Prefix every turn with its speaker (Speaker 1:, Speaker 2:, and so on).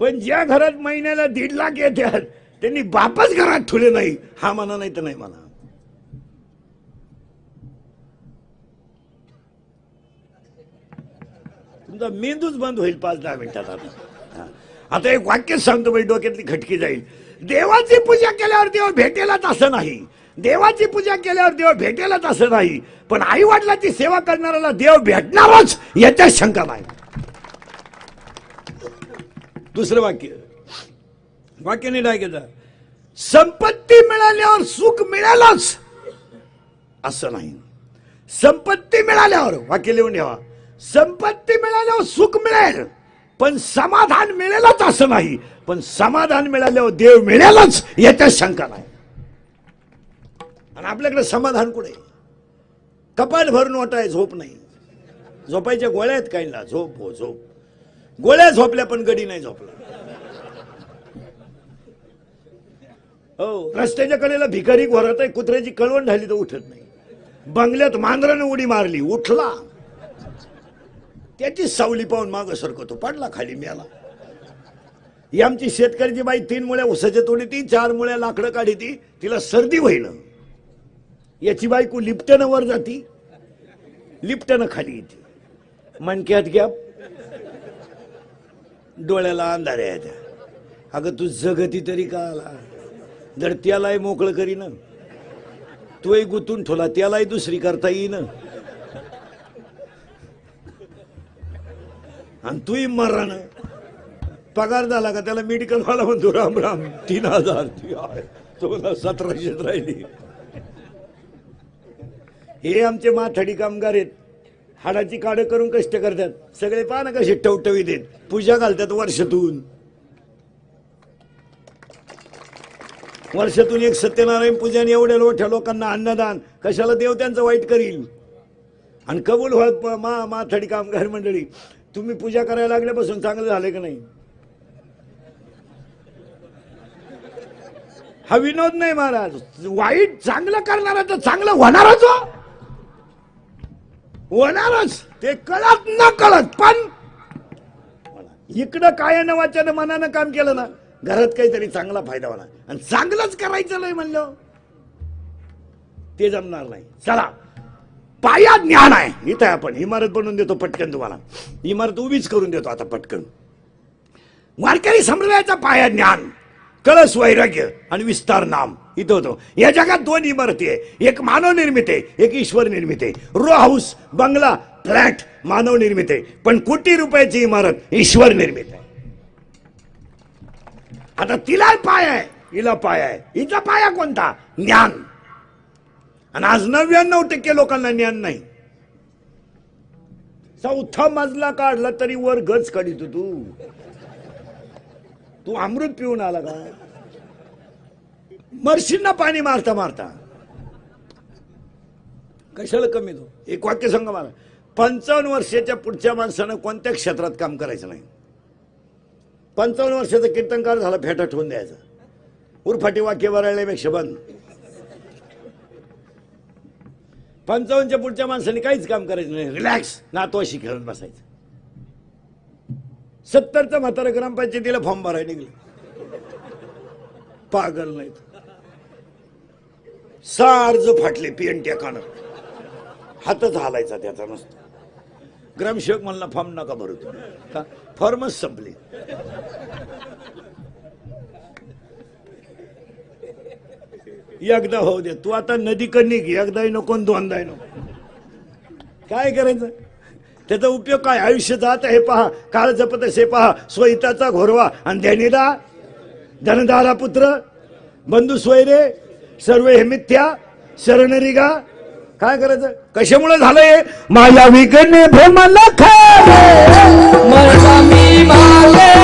Speaker 1: पण ज्या घरात महिन्याला दीड लाख येतात त्यांनी बापच घरात ठुले नाही. हा म्हणा नाही तर नाही म्हणा. तुमचा मेंदूच बंद होईल पाच दहा मिनिटात आता. आता एक वाक्य सांगतो म्हणजे डोक्यातली खटकी जाईल. देवाची पूजा केल्यावर देव भेटेलच असं नाही. देवाची पूजा केल्यावर देव भेटेलच असं नाही. पण आई वडिलाची सेवा करणाऱ्याला देव भेटणारच याच्यात शंका नाही. दुसरं वाक्य. वाक्य नाही ऐकायचं संपत्ती मिळाल्यावर सुख मिळालंच असं नाही. संपत्ती मिळाल्यावर वाक्य लिहून ठेवा. संपत्ती मिळाल्यावर सुख मिळेल पण समाधान मिळेलच असं नाही. पण समाधान मिळाल्यावर देव मिळेलच याच्यात शंका नाही. आणि आपल्याकडे समाधान कुठे? कपाट भरून वाटाय झोप नाही. झोपायच्या गोळ्या आहेत काहींना. झोप हो झोप. गोळ्या झोपल्या पण गडी नाही झोपला. हो. रस्त्याच्या कडेला भिकारी घोरत आहे कुत्र्याची कळवण झाली तर उठत नाही. बंगल्यात मांजरानं उडी मारली उठला. त्याची सावली पाहून माग सरकतो पडला खाली मेला. ही आमची शेतकऱ्याची बाई तीन मुळ्या उसाच्या तोडी ती चार मुळ्या लाकडं काढी ती तिला सर्दी होईन याची बायको लिपट्यानं वर जाती लिपट्यानं खाली येते. मणक्यात घ्या डोळ्याला अंधार आहे अगं तू जगती तरी का आला? जर त्यालाही मोकळं करीन तोही गुतून ठेवला त्यालाही दुसरी करता येईन. आणि तूही मरण. पगार झाला का त्याला मेडिकलवाला म्हणतो राम राम तीन हजार ती सतराशे राहिली. हे आमचे माथाडी कामगार आहेत. हाडाची काडं करून कष्ट करतात. सगळे पहा ना कसे टवटवी देत पूजा घालतात वर्षातून. वर्षातून एक सत्यनारायण पूजन एवढ्या मोठ्या लोकांना अन्नदान. कशाला देव त्यांचं वाईट करील? आणि कबूल व्हा मा माथाडी कामगार मंडळी तुम्ही पूजा करायला लागल्यापासून चांगलं झालं का नाही? हा विनोद नाही महाराज. वाईट चांगलं करणारा तर चांगलं होणारच हो. होणारच. ते कळत न कळत पण इकडं काय न वाच्यानं मनानं काम केलं ना घरात काहीतरी चांगला फायदा होणार. आणि चांगलंच करायचं नाही म्हणलं. ते जमणार नाही. चला. पाया ज्ञान आहे. इथं आहे आपण इमारत बनवून देतो पटकन तुम्हाला. इमारत उभीच करून देतो आता पटकन. वारकरी संप्रदायाचा पाया ज्ञान कळस वैराग्य आणि विस्तार नाम. इथं होतो. या जगात दोन इमारती आहे. एक मानव निर्मित आहे एक ईश्वर निर्मित आहे. रो हाऊस बंगला फ्लॅट मानव निर्मित आहे. पण कोटी रुपयाची इमारत ईश्वर निर्मित आहे. आता तिला पाय आहे हिला पाय आहे. हिचा पाया कोणता? ज्ञान. आणि आज नव्याण्णव टक्के लोकांना ज्ञान नाही. चौथा मजला काढला तरी वर गच काढितो तू तू अमृत पिऊन आला का? मर्शींना पाणी मारता मारता. कशाला कमी तो? एक वाक्य सांगा मला. पंचावन्न वर्षाच्या पुढच्या माणसानं कोणत्या क्षेत्रात काम करायचं नाही? पंचावन्न वर्षाचा कीर्तनकार झाला फेटा ठेवून द्यायचा. उरफाटी वाक्य बरायल्यापेक्षा बंद. पंचावन्नच्या पुढच्या माणसाने काहीच काम करायचं नाही. रिलॅक्स नातवाशी खेळत बसायचं. सत्तरचा म्हातारा ग्रामपंचायतीला फॉर्म भरायला निघलं. पागल नाहीत. सार्ज फाटले पियन टेकानं हातच हालायचा त्याचा नसतो. ग्रामसेवक म्हणला फॉर्म नका भरू तुम्ही. का? फॉर्मच संपली. एकदा होऊ दे तू आता नदी निघ एकदाही नको आणि दोनदाही नको. काय करायचं? त्याचा उपयोग काय? आयुष्य जात हे पहा. काळ जपत असे पहा. स्वहिताचा घोरवा आणि ध्यानीदा धनदारा पुत्र बंधू स्वैरे सर्व हे मिथ्या शरणरिगा. काय करायचं? कशामुळे झालंय? माझ्या विकने भ्रमला खा
Speaker 2: मी मागे.